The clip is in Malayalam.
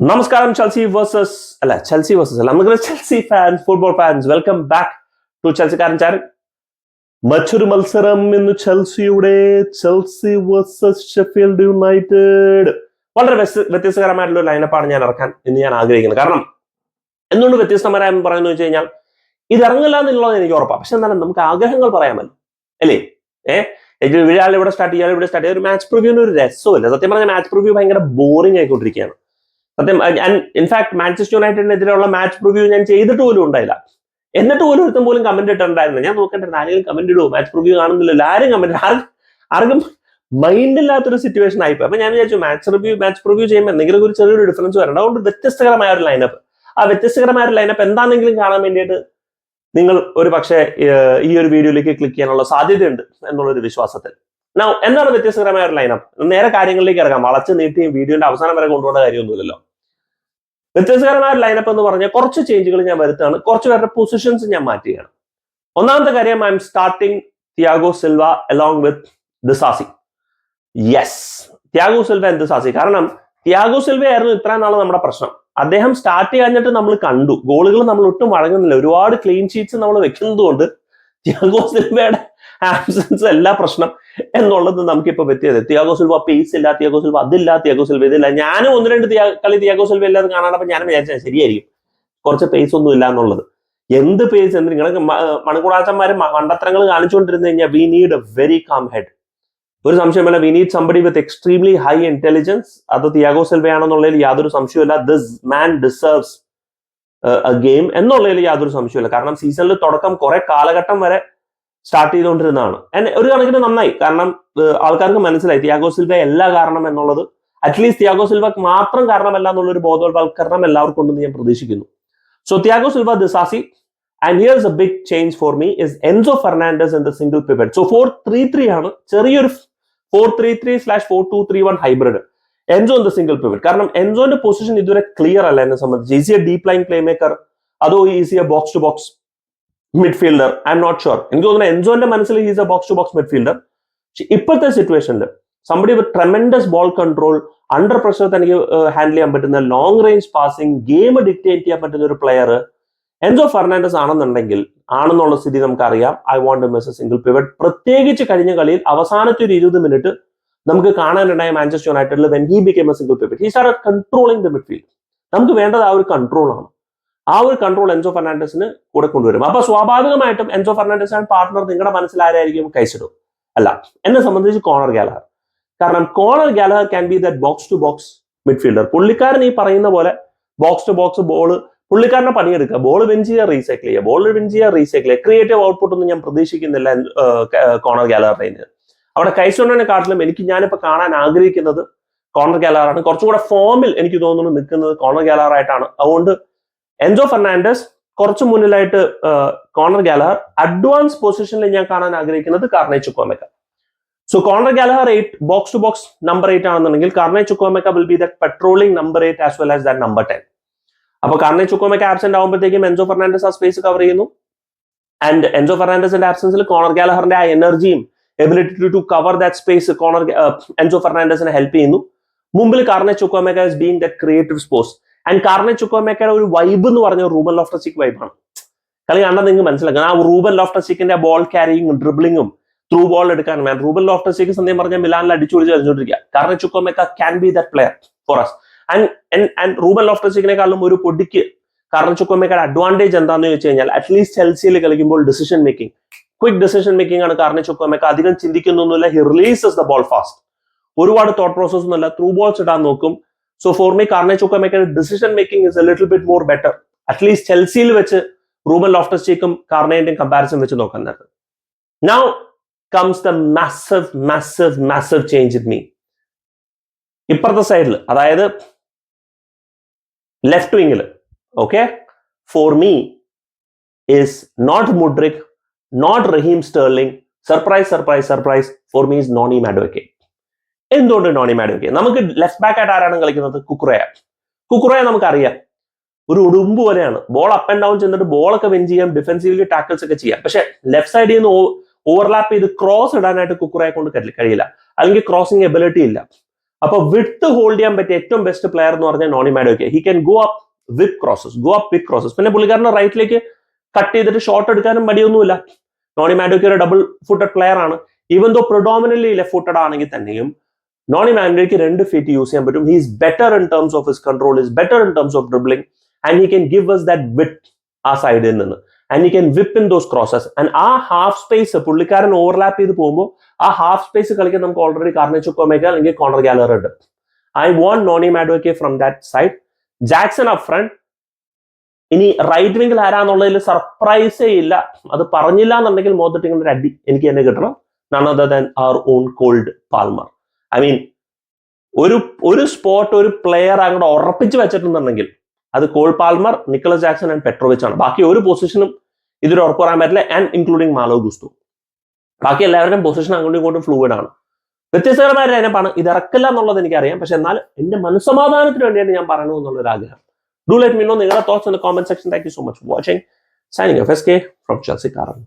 നമസ്കാരം ചെൽസി വേഴ്സസ് അല്ല ചെൽസി വേഴ്സസ് അല്ല നമുക്ക് Chelsea fans football fans welcome back to ചെൽസിക്കാരൻ ചാരൻ മറ്റൊരു മത്സരം ഇന്ന് ചെൽസിയുടെ ചെൽസി വേഴ്സസ് ഷെഫീൽഡ് യുണൈറ്റഡ് വളരെ വ്യത്യസ്തകരമായിട്ടുള്ള ലൈനപ്പാണ് ഞാൻ ഇറക്കാൻ ഇന്ന് ഞാൻ ആഗ്രഹിക്കുന്നത്. കാരണം എന്തുകൊണ്ട് വ്യത്യസ്തമായ പറയുന്നത് വെച്ച് കഴിഞ്ഞാൽ ഇത് ഇറങ്ങില്ല എന്നുള്ളത് എനിക്ക് ഉറപ്പാണ് പക്ഷെ എന്നാലും നമുക്ക് ആഗ്രഹങ്ങൾ പറയാമല്ലോ. അല്ലേ? ഏഹ് ഇയാൾ ഇവിടെ സ്റ്റാർട്ട് ചെയ്യാൻ ഇവിടെ സ്റ്റാർട്ട് ചെയ്യാൻ ഒരു മാച്ച് പ്രിവ്യൂവിന് ഒരു രസമില്ല സത്യം പറഞ്ഞാൽ മാച്ച് പ്രിവ്യൂ ഭയങ്കര ബോറിംഗ് ആയിക്കൊണ്ടിരിക്കുകയാണ്. സത്യം ഇൻഫാക്ട് മാഞ്ചസ്റ്റർ യുണൈറ്റഡിനെതിരെയുള്ള മാച്ച് പ്രിവ്യൂ ഞാൻ ചെയ്തിട്ട് പോലും ഉണ്ടായില്ല. എന്നിട്ട് പോലും ഒരുത്തം പോലും കമന്റ് ഇട്ടുണ്ടായിരുന്നു ഞാൻ നോക്കണ്ടായിരുന്നു ആരെങ്കിലും കമന്റ് ഇടുമോ മാച്ച് പ്രിവ്യൂ കാണുന്നില്ലല്ലോ. ആരും കമന്റ് ആർക്കും മൈൻഡ് ഇല്ലാത്തൊരു സിറ്റുവേഷൻ ആയിപ്പോയി. അപ്പൊ ഞാൻ വിചാരിച്ചു മാച്ച് റിവ്യൂ മാച്ച് പ്രിവ്യൂ ചെയ്യുമ്പോൾ എന്തെങ്കിലും ഒരു ചെറിയൊരു ഡിഫറൻസ് വരണം അതുകൊണ്ട് വ്യത്യസ്തകരമായ ഒരു ലൈനപ്പ് ആ വ്യത്യസ്തകരമായ ഒരു ലൈനപ്പ് എന്താണെങ്കിലും കാണാൻ വേണ്ടിയിട്ട് നിങ്ങൾ ഒരു പക്ഷേ ഈ ഒരു വീഡിയോയിലേക്ക് ക്ലിക്ക് ചെയ്യാനുള്ള സാധ്യതയുണ്ട് എന്നുള്ളൊരു വിശ്വാസത്തിൽ. Now, എന്താണ് വ്യത്യസ്തകരമായ ഒരു ലൈനപ്പ് നേരെ കാര്യങ്ങളിലേക്ക് ഇറങ്ങാം. വളച്ച് നീട്ടിയും വീഡിയോന്റെ അവസാനം വരെ കൊണ്ടുപോകേണ്ട കാര്യമൊന്നുമില്ലല്ലോ. വ്യത്യസ്തകരമായ ഒരു ലൈനപ്പ് എന്ന് പറഞ്ഞാൽ കുറച്ച് ചേഞ്ചുകൾ ഞാൻ വരുത്താണ് കുറച്ച് പേരുടെ പൊസിഷൻസ് ഞാൻ മാറ്റുകയാണ്. ഒന്നാമത്തെ കാര്യം I'm starting Thiago Silva along with Disasi yes Thiago Silva എന്ത് ദിസാസി കാരണം തിയാഗോ സിൽവ ആയിരുന്നു ഇത്രയും നാൾ നമ്മുടെ പ്രശ്നം. അദ്ദേഹം സ്റ്റാർട്ട് ചെയ്യാഞ്ഞിട്ട് നമ്മൾ കണ്ടു. ഗോളുകൾ നമ്മൾ ഒട്ടും വഴങ്ങുന്നില്ല. ഒരുപാട് ക്ലീൻ ഷീറ്റ്സ് നമ്മൾ വെക്കുന്നത് കൊണ്ട് തിയാഗോ സിൽവയുടെ ആബ്സൻസ് എല്ലാ പ്രശ്നം എന്നുള്ളത് നമുക്കിപ്പോൾ വ്യക്തിയത് തിയാഗോ സിൽവ പേസ് ഇല്ല തിയാഗോ സിൽവ അതില്ല തിയാഗോ സിൽവ ഇതില്ല. ഞാനും ഒന്ന് രണ്ട് കളി തിയാഗോ സിൽവ ഇല്ലാതെ കാണാനപ്പോൾ ഞാനും വിചാരിച്ചാൽ ശരിയായിരിക്കും. കുറച്ച് പേസ് ഒന്നും ഇല്ല എന്നുള്ളത്. എന്ത് പേസ് എന്ത് നിങ്ങൾ മണക്കുടാച്ചന്മാര് മണ്ടത്തരങ്ങൾ കാണിച്ചുകൊണ്ടിരുന്നു കഴിഞ്ഞാൽ we need a very calm head ഒരു സംശയമല്ല we need somebody with extremely high intelligence അത് തിയാഗോ സെൽവയാണെന്നുള്ളതിൽ യാതൊരു സംശയമില്ല ദിസ് മാൻ ഡിസേർവ്സ് ഗെയിം എന്നുള്ളതിൽ യാതൊരു സംശയമില്ല കാരണം സീസണിൽ തുടക്കം കുറെ കാലഘട്ടം വരെ സ്റ്റാർട്ട് ചെയ്തുകൊണ്ടിരുന്നതാണ്. ഒരു കണക്കിന് നന്നായി. കാരണം ആൾക്കാർക്ക് മനസ്സിലായി. തിയാഗോ സിൽവ എല്ലാ കാരണം എന്നുള്ളത് അറ്റ്ലീസ്റ്റ് തിയാഗോ സിൽവ മാത്രം കാരണമല്ല എന്നുള്ള ഒരു ബോധവൽക്കരണം എല്ലാവർക്കും ഉണ്ടെന്ന് ഞാൻ പ്രതീക്ഷിക്കുന്നു. So Thiago Silva Disasi and here's a big change for me is Enzo Fernandez in the single pivot so four three three ആണ് ചെറിയൊരു four three three slash four two three one hybrid Enzo in the single pivot കാരണം എൻസോന്റെ പൊസിഷൻ ഇതുവരെ ക്ലിയർ അല്ല എന്നെ സംബന്ധിച്ച്. Is he a deep line playmaker അതോ is he a box to box midfielder I am not sure എനിക്ക് തോന്നുന്നു എൻസോന്റെ മനസ്സിൽ he's a box to box midfielder ഇപ്പോഴത്തെ സിറ്റുവേഷനിൽ somebody with tremendous ball control under pressure തനിക്ക് ഹാൻഡിൽ ചെയ്യാൻ പറ്റുന്ന long range passing game dictate ചെയ്യാൻ പറ്റുന്ന ഒരു പ്ലെയർ എൻസോ ഫെർണാണ്ടസ് ആണെന്നുണ്ടെങ്കിൽ ആണെന്നുള്ള സ്ഥിതി നമുക്കറിയാം. I won't miss a single pivot പ്രത്യേകിച്ച് കഴിഞ്ഞ കളിയിൽ അവസാനത്തെ ഒരു ഇരുപത് മിനിറ്റ് നമുക്ക് കാണാനുണ്ടായ Manchester യുണൈറ്റഡിൽ when he became a single pivot he are controlling the midfield നമുക്ക് വേണ്ടത് ആ ഒരു കൺട്രോൾ ആണ്. ആ ഒരു കൺട്രോൾ എൻസോ ഫെർണാണ്ടസിന് കൂടെ കൊണ്ടുവരും. അപ്പൊ സ്വാഭാവികമായിട്ടും എൻസോ ഫെർണാണ്ടസ് ആൻഡ് പാർട്ട്ണർ നിങ്ങളുടെ മനസ്സിൽ ആരായിരിക്കും കഴിച്ചിടും അല്ല എന്നെ സംബന്ധിച്ച് കോണർ ഗാലഹർ. കാരണം Conor Gallagher can be that box to box midfielder പുള്ളിക്കാരൻ ഈ പറയുന്ന പോലെ ബോക്സ് ടു ബോക്സ് ബോൾ പുള്ളിക്കാരനെ പണിയെടുക്കുക. ബോൾ വിൻ ചെയ്യുക റീസൈക്കിൾ ചെയ്യുക. ബോൾ വിൻ ചെയ്യുക റീസൈക്കിൾ ചെയ്യുക. ക്രിയേറ്റീവ് ഔട്ട്പുട്ട് ഒന്നും ഞാൻ പ്രതീക്ഷിക്കുന്നില്ല കോണർ ഗാലഹറിന് അവിടെ കൈസോണിനെ കാട്ടിലും എനിക്ക് ഞാനിപ്പോൾ കാണാൻ ആഗ്രഹിക്കുന്നത് കോണർ ഗാലറാണ് കുറച്ചുകൂടെ ഫോമിൽ എനിക്ക് തോന്നുന്നു നിൽക്കുന്നത് കോണർ ഗാലറായിട്ടാണ് അതുകൊണ്ട് എൻസോ ഫെർണാണ്ടസ് കുറച്ച് മുന്നിലായിട്ട് കോണർ ഗാലഹർ അഡ്വാൻസ് പൊസിഷനിൽ ഞാൻ കാണാൻ ആഗ്രഹിക്കുന്നത് Carney Chukwuemeka. So Conor Gallagher eight box to box number eight ആണെന്നുണ്ടെങ്കിൽ Carney Chukwuemeka will be that patrolling number eight as well as that number ten അപ്പൊ കാർണേ ചുക്കോമെക്ക ആബ്സെന്റ് ആകുമ്പോഴത്തേക്കും എൻസോ ഫെർണാണ്ടസ് ആ സ്പേസ് കവർ ചെയ്യുന്നു. ആൻഡ് എൻസോ ഫെർണാണ്ടസിന്റെ ആബ്സെൻസിൽ കോണർ ഗാലഹറിന്റെ ആ എനർജിയും ability to cover that space Conor Enzo ഫെർണാണ്ടസിനെ help ചെയ്യുന്നു. മുമ്പിൽ Carney Chukwuemeka is being the creative source and Carney ചുക്കോമേക്കയുടെ ഒരു വൈബ് എന്ന് പറഞ്ഞ റൂബൻ ലോഫ്റ്റസിക് വൈബാണ് കളി കണ്ടാൽ നിങ്ങൾക്ക് മനസ്സിലാക്കാം. ആ റൂബൻ ലോഫ്റ്റസിക്കിന്റെ ബോൾ ക്യാരിങ്ങും ഡ്രിബിളിങ്ങും ത്രൂ ബോൾ എടുക്കാൻ വേണം റൂബൻ ലോഫ്റ്റസിക്ക് സന്ധ്യം പറഞ്ഞാൽ മിലാനിൽ അടിച്ചുപൊളിച്ച് കളിച്ചോണ്ടിരിക്കുക Carney Chukwuemeka can be the player for us and and Ruben ലോഫ്റ്റസിക്കിനെക്കാളും ഒരു പൊടിക്ക് കാർണെ ചുക്കോമേക്കയുടെ അഡ്വാന്റേജ് എന്താണെന്ന് ചോദിച്ചു കഴിഞ്ഞാൽ അറ്റ്ലീസ്റ്റ് ചെൽസിയിൽ കളിക്കുമ്പോൾ decision making quick decision making ആണ് കാർണെ ചുക്കോമേക്ക അധികം ചിന്തിക്കുന്നൊന്നുമില്ല. He releases the ball fast ഒരുപാട് തോട്ട് പ്രോസസ് ഒന്നുമല്ല. ത്രൂ ബോൾസ് ഇടാൻ നോക്കും. So for me Carney ചുക്കോമേക്കയുടെ decision making is a little bit more better at least ചെൽസിയിൽ വെച്ച് റൂമൻ ലോഫ്റ്റസ്റ്റേക്കും കാർണേന്റെയും കമ്പാരിസൺ വെച്ച് നോക്കാൻ നേരത്ത് now comes the massive massive massive change in me ഇപ്പുറത്തെ സൈഡിൽ അതായത് left വിങ്ങിൽ okay for me is not Mudryk not Raheem Sterling surprise surprise surprise for me is Noni Madueke എന്തുകൊണ്ട് നോണി മാഡോക്കെ നമുക്ക് ലെഫ്റ്റ് ബാക്ക് ആയിട്ട് ആരാണ് കളിക്കുന്നത്? കുക്കുറയ. കുക്കുറയ നമുക്കറിയാം. ഒരു ഉടുമ്പ് പോലെയാണ്. ബോൾ അപ്പ് ആൻഡ് ഡൗൺ ചെന്നിട്ട് ബോളൊക്കെ വിൻ ചെയ്യാം ഡിഫൻസീവ്ലി ടാക്കിൾസ് ഒക്കെ ചെയ്യാം. പക്ഷെ ലെഫ്റ്റ് സൈഡിൽ നിന്ന് ഓവർലാപ്പ് ചെയ്ത് ക്രോസ് ഇടാനായിട്ട് കുക്കുറയെ കൊണ്ട് കഴിയില്ല. അല്ലെങ്കിൽ ക്രോസിംഗ് എബിലിറ്റി ഇല്ല. അപ്പൊ വിട്ട് ഹോൾഡ് ചെയ്യാൻ പറ്റിയ ഏറ്റവും ബെസ്റ്റ് പ്ലെയർ എന്ന് പറഞ്ഞാൽ Noni Madueke he can go up with crosses go up with crosses പിന്നെ പുള്ളിക്കാരന്റെ റൈറ്റിലേക്ക് കട്ട് ചെയ്തിട്ട് ഷോട്ട് എടുക്കാനും മടിയൊന്നുമില്ല. നോണി മാഡോക്കെ ഒരു ഡബിൾ ഫുട്ടഡ് പ്ലെയർ ആണ്. Even though predominantly left footed ആണെങ്കിൽ തന്നെയും നോണി മാൻഡോയ്ക്ക് രണ്ട് ഫീറ്റ് യൂസ് ചെയ്യാൻ പറ്റും. He's better in terms of his control is better in terms of dribbling and he can give us that width ആ സൈഡിൽ നിന്ന്. And he can whip in those crosses and ആ ഹാഫ് സ്പേസ് പുള്ളിക്കാരൻ ഓവർലാപ്പ് ചെയ്ത് പോകുമ്പോൾ ആ ഹാഫ് സ്പേസ് കളിക്കാൻ നമുക്ക് ഓൾറെഡി കാർണിച്ചുക്കോമേക്ക അല്ലെങ്കിൽ കോണർ ഗാലർ ഉണ്ട്. I want Noni Madueke from that side Jackson up front ഇനി റൈറ്റ് വിംഗിൽ ആരാന്നുള്ളതിൽ സർപ്രൈസേ ഇല്ല. അത് പറഞ്ഞില്ല എന്നുണ്ടെങ്കിൽ മോദട്ടിങ്ങിന്റെ ഒരു അടി എനിക്ക് തന്നെ കിട്ടണം. None other than our own Cole Palmer I mean ഒരു ഒരു സ്പോട്ട് ഒരു പ്ലെയർ അങ്ങോട്ട് ഉറപ്പിച്ച് വെച്ചിട്ടുണ്ടെങ്കിൽ അത് Cole Palmer Nicolas Jackson and Petrovic ആണ്. ബാക്കി ഒരു പൊസിഷനും ഇതിൽ ഉറപ്പ് പറയാൻ പറ്റില്ല ആൻഡ് ഇൻക്ലൂഡിങ് മാലോ ഗുസ്തു. ബാക്കി എല്ലാവരുടെയും പൊസിഷൻ അങ്ങോട്ടും ഇങ്ങോട്ടും ഫ്ലൂയിഡ് ആണ്. വ്യത്യസ്തകരമായ ലൈനപ്പാണ് ഇത് ഇറക്കില്ല എന്നുള്ളത് എനിക്കറിയാം. പക്ഷെ എന്നാൽ എന്റെ മനസ്സമാധാനത്തിന് വേണ്ടിയാണ് ഞാൻ പറയണു എന്നുള്ളൊരു ആഗ്രഹം ഡു ലെറ്റ് മീനോ നിങ്ങളുടെ thoughts comment section thank you so much for watching signing F S K from Chelsea Karen